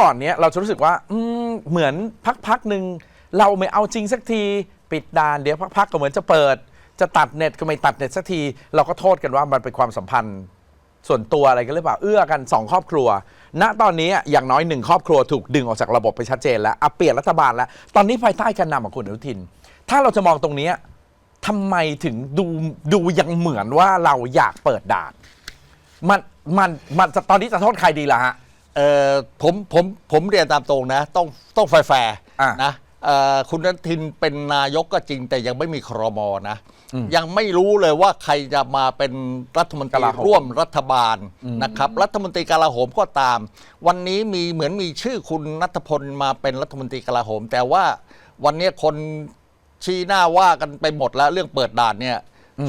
ก่อนเนี้ยเราจะรู้สึกว่าอืมเหมือนพักๆหนึ่งเราไม่เอาจริงสักทีปิดด่าน เดี๋ยวพักๆก็เหมือนจะเปิด จะตัดเน็ตก็ไม่ตัดเน็ตสักที เราก็โทษกันว่ามันเป็นความสัมพันธ์ ส่วนตัวอะไรกันหรือเปล่าเอื้อกันสองครอบครัว ณตอนนี้อย่างน้อยหนึ่งครอบครัวถูกดึงออกจากระบบไปชัดเจนแล้วอะเปลี่ยนรัฐบาลแล้ว ตอนนี้ภายใต้การนำของคุณอนุทิน ถ้าเราจะมองตรงนี้ทำไมถึงดูดูยังเหมือนว่าเราอยากเปิดด่านมันมันมันตอนนี้จะโทษใครดีล่ะฮะ เออผมผมผมเรียนตามตรงนะ ต้องต้องแฟร์อะ ๆนะเอ่อคุณอนุทินเป็นนายกก็จริง แต่ยังไม่มีครมนะอืมยังไม่รู้เลยว่าใครจะมาเป็นรัฐมนตรีกลาโหม ร่วมรัฐบาลนะครับ รัฐมนตรีกลาโหมก็ตาม วันนี้มีเหมือนมีชื่อคุณนัทพลมาเป็นรัฐมนตรีกลาโหม แต่ว่าวันนี้คนชี้หน้าว่ากันไปหมดแล้วเรื่องเปิดด่านเนี่ย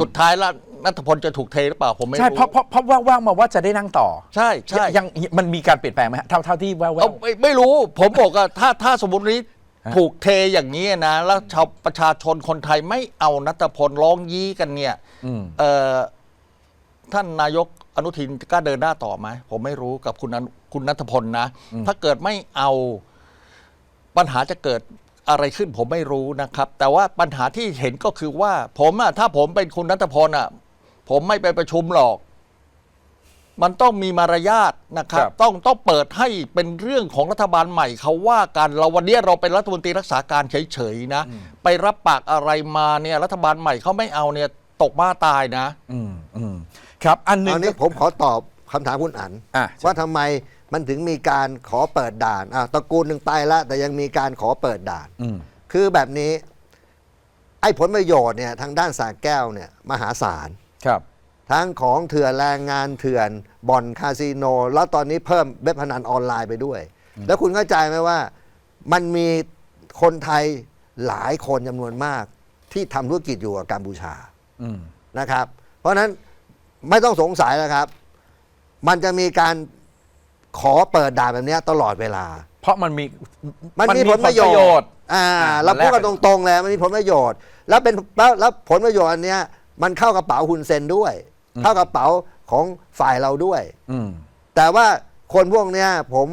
สุดท้ายแล้วนัทพลจะถูกเทหรือเปล่าผมไม่รู้ใช่เพราะเพราะเพราะว่างๆมาว่าจะได้นั่งต่อใช่ใช่ยังยังมันมีการเปลี่ยนแปลงไหมฮะเท่าเท่าที่แววเอาไม่ไม่รู้ผมบอกว่าถ้าถ้าสมมตินี้ฮะถูกเทอย่างนี้นะ แล้วชาวประชาชนคนไทยไม่เอานัทพลร้องยี้กันเนี่ยๆอืมเอ่อท่านนายกอนุทินกล้าเดินหน้าต่อไหมผมไม่รู้กับคุณอนุคุณนัทพลนะ ถ้าเกิดไม่เอาปัญหาจะเกิด อะไรขึ้นผมไม่รู้นะครับ แต่ว่าปัญหาที่เห็นก็คือว่า ผมอะถ้าผมเป็นคุณนัทพลอะผมไม่ไปประชุมหรอก มันต้องมีมารยาทนะครับ ครับ ต้องต้องเปิดให้เป็นเรื่องของรัฐบาลใหม่เขาว่ากันเราวันนี้เราเป็นรัฐมนตรีรักษาการเฉยๆนะ ไปรับปากอะไรมาเนี่ย รัฐบาลใหม่เขาไม่เอาเนี่ย ตกบ้าตายนะ อืมอืมครับอันหนึ่งอันนี้ผมขอตอบคำถามคุณอันอะ ว่าทำไม มันถึงมีการขอเปิดด่านอะตระกูลหนึ่งไปแล้วแต่ยังมีการขอเปิดด่าน อืม คือแบบนี้ ไอ้ผลประโยชน์เนี่ยทางด้านสาแก้วเนี่ยมหาศาล ครับ ทั้งของเถื่อนแรงงานเถื่อนบ่อนคาสิโน แล้วตอนนี้เพิ่มเว็บพนันออนไลน์ไปด้วย แล้วคุณเข้าใจไหมว่ามันมีคนไทยหลายคนจำนวนมาก ที่ทำธุรกิจอยู่กับกัมพูชาอืม นะครับ เพราะฉะนั้นไม่ต้องสงสัยแล้วครับ มันจะมีการ ขอเปิดด่านแบบเนี้ยตลอดเวลา เพราะมันมีมันมีผลประโยชน์ อ่าอ่าเราพูดกันแลกตรงๆเลยมันมีผลประโยชน์ แล้วเป็นแล้วแล้วผลประโยชน์อันเนี้ยมันเข้ากระเป๋าคุณเซนด้วย เข้ากระเป๋าของฝ่ายเราด้วย อืมแต่ว่าคนพวกเนี้ยผม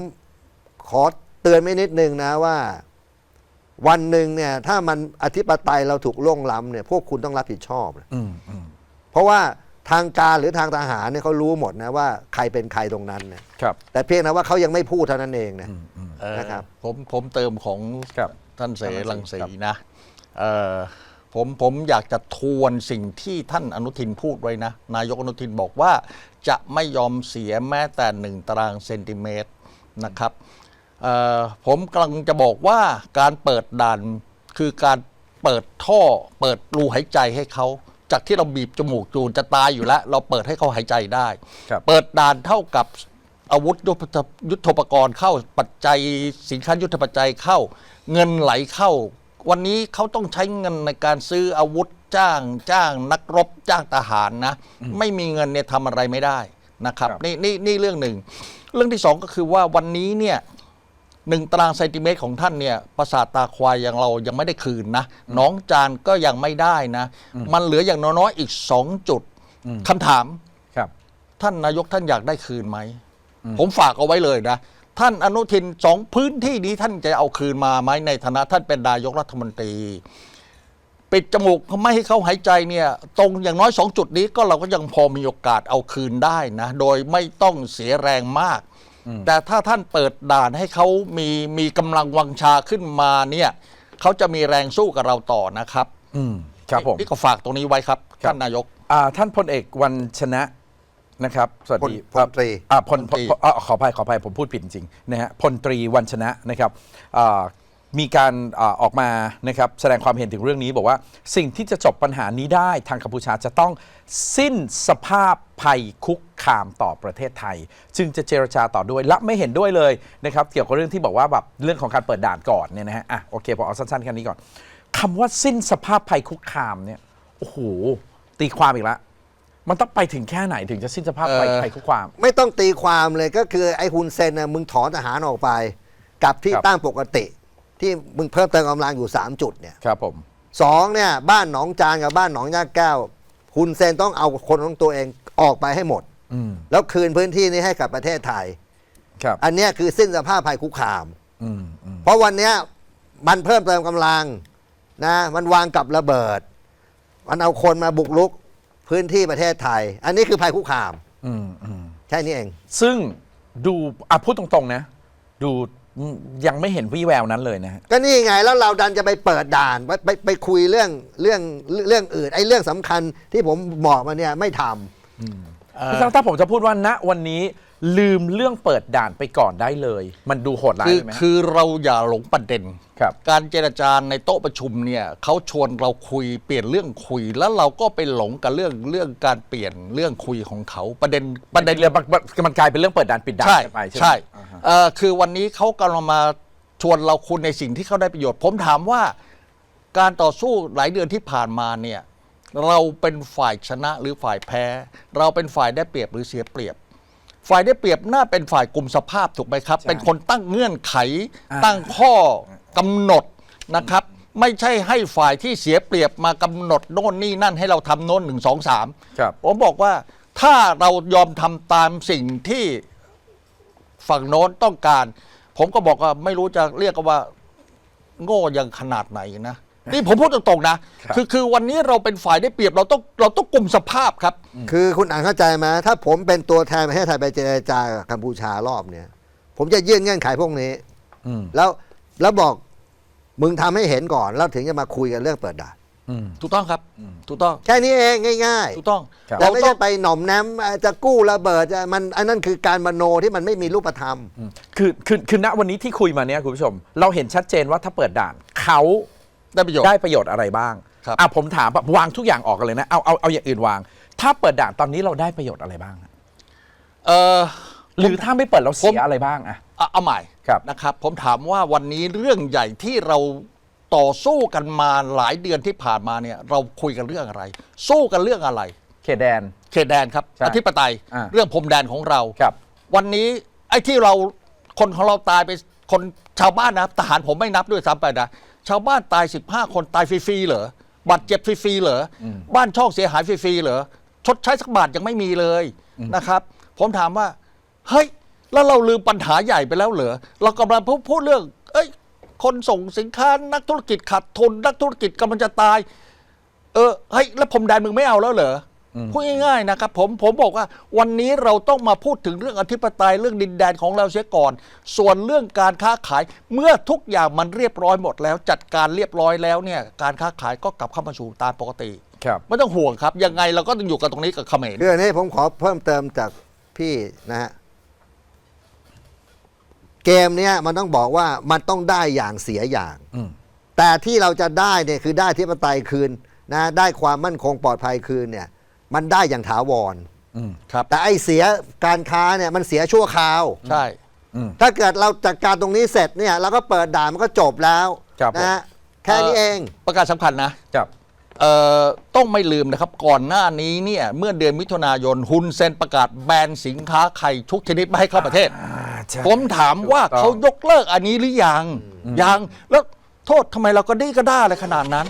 ขอเตือนไม่นิดนึงนะว่า วันหนึ่งเนี่ย ถ้ามันอธิปไตยเราถูกล่วงล้ำเนี่ย พวกคุณต้องรับผิดชอบนะอืมอืมเพราะว่า ทางการหรือทางทหารเนี่ยเขารู้หมดนะว่าใครเป็นใครตรงนั้นเนี่ยครับ แต่เพียงแต่ว่าเขายังไม่พูดเท่านั้นเองนะอืมอืมเอ่อนะครับ ผมผมเติมของครับท่านเสท่านรัรังงสีสีครับนะเอ่อผมผมอยากจะทวนสิ่งที่ท่านอนุทินพูดไว้นะ นายกอนุทินบอกว่า จะไม่ยอมเสียแม้แต่หนึ่งตารางเซนติเมตรนะครับเอ่อผมกำลังจะบอกว่าการเปิดด่านคือการเปิดท่อเปิดรูหายใจให้เขา จากที่เราบีบจมูกจูนจะตายอยู่แล้ว เราเปิดให้เขาหายใจได้ ครับ เปิดด่านเท่ากับอาวุธยุทธยุทโธปกรณ์เข้าปัจจัยสินค้ายุทธปัจจัยเข้า เงินไหลเข้า วันนี้เขาต้องใช้เงินในการซื้ออาวุธจ้างจ้างนักรบจ้างทหารนะ ไม่มีเงินเนี่ยทำอะไรไม่ได้นะครับ ครับ นี่นี่นี่เรื่องหนึ่ง เรื่องที่สองก็คือว่าวันนี้เนี่ย หนึ่งตารางเซนติเมตรของท่านเนี่ยประสาทตาควายอย่างเรายังไม่ได้คืนนะหน้องจานก็ยังไม่ได้นะ มันเหลืออย่างน้อยๆอีกสองจุดอืม คำถาม ครับ ท่านนายกท่านอยากได้คืนไหม ผมฝากเอาไว้เลยนะ ท่านอนุทินสองพื้นที่นี้ท่านจะเอาคืนมาไหมในฐานะท่านเป็นนายกรัฐมนตรี ปิดจมูกไม่ให้เขาหายใจเนี่ย ตรงอย่างน้อยสองจุดนี้ก็เราก็ยังพอมีโอกาสเอาคืนได้นะ โดยไม่ต้องเสียแรงมาก แต่ถ้าท่านเปิดด่านให้เขามีมีกำลังวังชาขึ้นมาเนี่ยเขาจะมีแรงสู้กับเราต่อนะครับอืมครับผมนี่ก็ฝากตรงนี้ไว้ครับครับท่านนายกอ่าท่านพลเอกวันชนะนะครับสวัสดีพลพลตรีอ่าพลพลตรีพลอ่าขออภัยขออภัยผมพูดผิดจริงๆนะฮะพลตรีวันชนะนะครับอ่า มีการอาออกมานะครับแสดงความเห็นถึงเรื่องนี้บอกว่าสิ่งที่จะจบปัญหานี้ได้ทางกัมพูชาจะต้องสิ้นสภาพภัยคุกคามต่อประเทศไทย จึงจะเจรจาต่อด้วยและไม่เห็นด้วยเลยนะครับเกี่ยวกับเรื่องที่บอกว่าแบบเรื่องของการเปิดด่านก่อนเนี่ยนะฮะอะโอเคผมเอาสั้นๆแค่นี้ก่อนคำว่าสิ้นสภาพภัยคุกคามเนี่ยโอ้โหตีความอีกแล้วมันต้องไปถึงแค่ไหนถึงจะสิ้นสภาพเอ่อ ภัยภัยคุกความ ไม่ต้องตีความเลยก็คือไอ้ฮุนเซนน่ะมึงถอนทหารออกไปกับที่ครับตั้งปกติ ที่มึงเพิ่มเติมกำลังอยู่ 3 จุดเนี่ยครับผมสองเนี่ยบ้านหนองจานกับบ้านหนองยาแก้วฮุนเซนต้องเอาคนของตัวเองออกไปให้หมด อืมแล้วคืนพื้นที่นี้ให้กับประเทศไทย ครับอันเนี้ยคือสิ้นสภาพภัยคุกคาม อืมอืมเพราะวันเนี้ยมันเพิ่มเติมกำลังนะมันวางกับระเบิด มันเอาคนมาบุกรุกพื้นที่ประเทศไทย อันนี้คือภัยคุกคาม อืมอืม แค่นี้เอง ซึ่งดูอะพูดตรงๆนะ ดู ยังไม่เห็นวี่แววนั้นเลยนะฮะ ก็นี่ไงแล้วเราดันจะไปเปิดด่านไปไปไปคุยเรื่องเรื่องเรื่องอื่นไอ้เรื่องสำคัญที่ผมบอกมาเนี่ยไม่ทำพี่ตั้งถ้าผมจะพูดว่าณวันนี้ลืมเรื่องเปิดด่านไปก่อนได้เลย มันดูโหดร้ายคือเลยไหมฮะ คือเราอย่าหลงประเด็น ครับ การเจรจาในโต๊ะประชุมเนี่ยเขาชวนเราคุยเปลี่ยนเรื่องคุย แล้วเราก็ไปหลงกับเรื่องเรื่องการเปลี่ยนเรื่องคุยของเขาประเด็นปประระเด็เด็นนเรื่องมันกลายเป็นเรื่องเปิดด่านปิดด่านใช่กันไปใช่ไหมใช่อ่าฮะ เอ่อคือวันนี้เขากำลังมาชวนเราคุยในสิ่งที่เขาได้ประโยชน์ ผมถามว่าการต่อสู้หลายเดือนที่ผ่านมาเนี่ย เราเป็นฝ่ายชนะหรือฝ่ายแพ้ เราเป็นฝ่ายได้เปรียบหรือเสียเปรียบ ฝ่ายได้เปรียบน่าเป็นฝ่ายกลุ่มสภาพถูกไหมครับใช่เป็นคนตั้งเงื่อนไขอ่าตั้งข้อกำหนดนะครับ ไม่ใช่ให้ฝ่ายที่เสียเปรียบมากำหนดโน่นนี่นั่นให้เราทำโน่นหนึ่งสองสามครับ ผมบอกว่าถ้าเรายอมทำตามสิ่งที่ ฝั่งโน้นต้องการ ผมก็บอกว่าไม่รู้จะเรียกว่า โง่ยังขนาดไหนนะ นี่ผมพูดตรงๆนะครับคือคือวันนี้เราเป็นฝ่ายได้เปรียบเราต้องเราต้องกลุ่มสภาพครับ คือคุณอ่านเข้าใจไหมถ้าผมเป็นตัวแทนประเทศไทยไปเจรจากับกัมพูชารอบเนี่ย ผมจะยื่นเงื่อนไขพวกนี้อืมแล้วแล้วบอกมึงทำให้เห็นก่อน แล้วถึงจะมาคุยกันเรื่องเปิดด่านอืม ถูกต้องครับถูกต้องแค่นี้เองง่ายถูกต้องครับๆแต่เราไม่ต้อใช่งไปหน่อมแนมเอ่อจะกู้ระเบิดจะมันอันนั้นคือการมโนที่มันไม่มีรูปธรรมอืมคือคือคือณวันนี้ที่คุยมาเนี่ยคุณผู้ชม เราเห็นชัดเจนว่าถ้าเปิดด่านเขาได้ประโยชน์ได้ประโยชน์อะไรบ้างครับอะผมถามแบบวางทุกอย่างออกกันเลยนะเอาเอาเอาอย่างอื่นวาง ถ้าเปิดด่านตอนนี้เราได้ประโยชน์อะไรบ้างฮะเออหรือถ้าไม่เปิดเราเสีผมยอะไรบ้างอะเอาเอาใหม่ครับนะครับ ผมถามว่าวันนี้เรื่องใหญ่ที่เรา ต่อสู้กันมาหลายเดือนที่ผ่านมาเนี่ยเราคุยกันเรื่องอะไร สู้กันเรื่องอะไร เขตแดน เขตแดนครับใช่อธิปไตยอ่า เรื่องพรมแดนของเรา ครับ วันนี้ไอ้ที่เราคนของเราตายไปคนชาวบ้านนะทหารผมไม่นับด้วยซ้ำไปนะชาวบ้านตาย 15 คนตายฟรีๆเหรอบาดเจ็บฟรีๆเหรออบ้านช่องเสียหายฟรีๆเหรอชดใช้สักบาทยังไม่มีเลยนะครับ ผมถามว่า เฮ้ย แล้วเราลืมปัญหาใหญ่ไปแล้วเหรอเรากำลังพูดพูดเรื่อง เอ้ย คนส่งสินค้านักธุรกิจขาดทุน นักธุรกิจกำลังจะตาย เออเฮ้ยแล้วผมแดนมึงไม่เอาแล้วเหรออพูดง่ายๆนะครับผมผมบอกว่าวันนี้เราต้องมาพูดถึงเรื่องอธิปไตยเรื่องดินแดนของเราเสียก่อน ส่วนเรื่องการค้าขายเมื่อทุกอย่างมันเรียบร้อยหมดแล้ว จัดการเรียบร้อยแล้วเนี่ยการค้าขายก็กลับเข้ามาสู่ตามปกติครับไม่ต้องห่วงครับ ยังไงเราก็ต้องอยู่กันตรงนี้กับเขมรคืออันนี้ผมขอเพิ่มเติมจากพี่นะฮะ เกมเนี้ยมันต้องบอกว่ามันต้องได้อย่างเสียอย่าง อืม แต่ที่เราจะได้เนี่ยคือได้ที่ปไตยคืนนะได้ความมั่นคงปลอดภัยคืนเนี่ยมันได้อย่างถาวร อืม ครับ แต่ไอ้เสียการค้าเนี่ยมันเสียชั่วคราว ใช่ถ้าเกิดเราจัดการตรงนี้เสร็จเนี่ยเราก็เปิดด่านมันก็จบแล้วครับนะฮะแค่นี้เอง ประกาศสำคัญนะครับ เอ่อต้องไม่ลืมนะครับ ก่อนหน้านี้เนี่ย เมื่อเดือนมิถุนายนฮุนเซนประกาศแบนสินค้าไข่ทุกชนิดไม่ให้เข้าประเทศอ่า ใช่ผมถามว่าถูกต้อง เขายกเลิกอันนี้หรือยังยังแล้วโทษทำไมเราก็ดีก็ได้เลยขนาดนั้น